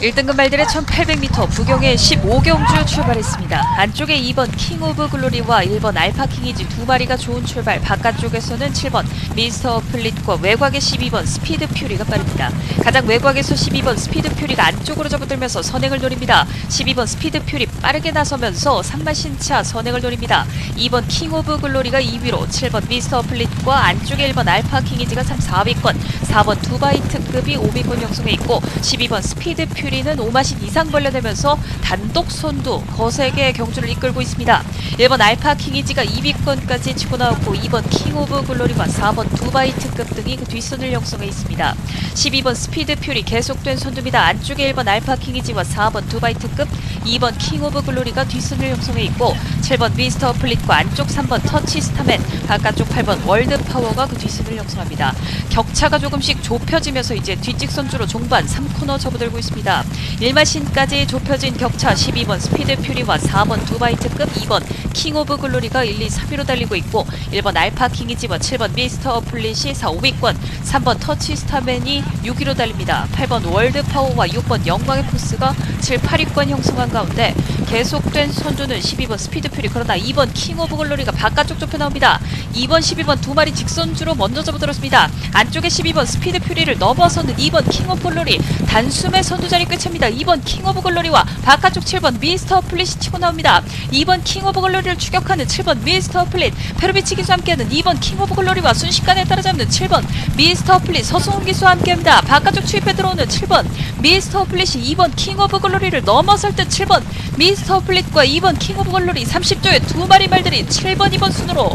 1등급 말들의 1800m 부경의 15경주 출발했습니다. 안쪽에 2번 킹 오브 글로리와 1번 알파 킹이지 두 마리가 좋은 출발. 바깥쪽에서는 7번 미스터 플릿과 외곽의 12번 스피드 퓨리가 빠릅니다. 가장 외곽에서 12번 스피드 퓨리가 안쪽으로 접어들면서 선행을 노립니다. 12번 스피드 퓨리 빠르게 나서면서 산마신차 선행을 노립니다. 2번 킹 오브 글로리가 2위로 7번 미스터 플릿과 안쪽에 1번 알파 킹이지가 3, 4위권 4번 두바이 특급이 5위권 형성해 있고 12번 스피드 퓨리 는 5마신 이상 벌려내면서 단독 선두 거세게 경주를 이끌고 있습니다. 1번 알파 킹이지가 2위권까지 치고 나왔고 2번 킹 오브 글로리와 4번 두바이 특급 등이 그 뒷선을 형성해 있습니다. 12번 스피드 퓨리 계속된 선두입니다. 안쪽에 1번 알파 킹이지와 4번 두바이 특급 2번 킹 오브 글로리가 뒷선을 형성해 있고 7번 미스터 플릿과 안쪽 3번 터치 스타맨 바깥쪽 8번 월드 파워가 그 뒷선을 형성합니다. 격차가 조금씩 좁혀지면서 이제 뒷직선주로 종반 3코너 접어들고 있습니다. 1마신까지 좁혀진 격차 12번 스피드 퓨리와 4번 두바이 특급 2번 킹 오브 글로리가 1, 2, 3위로 달리고 있고 1번 알파 킹이지와 7번 미스터 플릿이 4, 5위권 3번 터치 스타맨이 6위로 달립니다. 8번 월드 파워와 6번 영광의 포스가 7, 8위권 형성한 가운데 계속된 선두는 12번 스피드 퓨리 그러나 2번 킹 오브 글로리가 바깥쪽 좁혀 나옵니다. 2번 12번 두 마리 직선주로 먼저 접어들었습니다. 안쪽에 12번 스피드 퓨리를 넘어서는 2번 킹 오브 글로리 단숨에 선두 자리 꿰찹니다. 2번 킹 오브 글로리와 바깥쪽 7번 미스터 플릿이 치고 나옵니다. 2번 킹 오브 글로리를 추격하는 7번 미스터 플릿 페르비치 기수와 함께하는 2번 킹 오브 글로리와 순식간에 따라잡는 7번 미스터 플릿 서승훈 기수와 함께합니다. 바깥쪽 추입해 들어오는 7번 미스터 플릿이 2번 킹 오브 글로리를 넘어설 때 7번 미스터 플릿과 2번 킹 오브 글로리 30조의 두 마리 말들이 7번 2번 순으로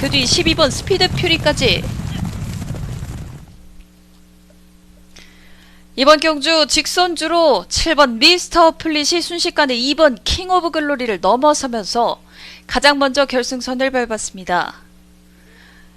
그 뒤 12번 스피드 퓨리까지 이번 경주 직선주로 7번 미스터 플릿이 순식간에 2번 킹 오브 글로리를 넘어서면서 가장 먼저 결승선을 밟았습니다.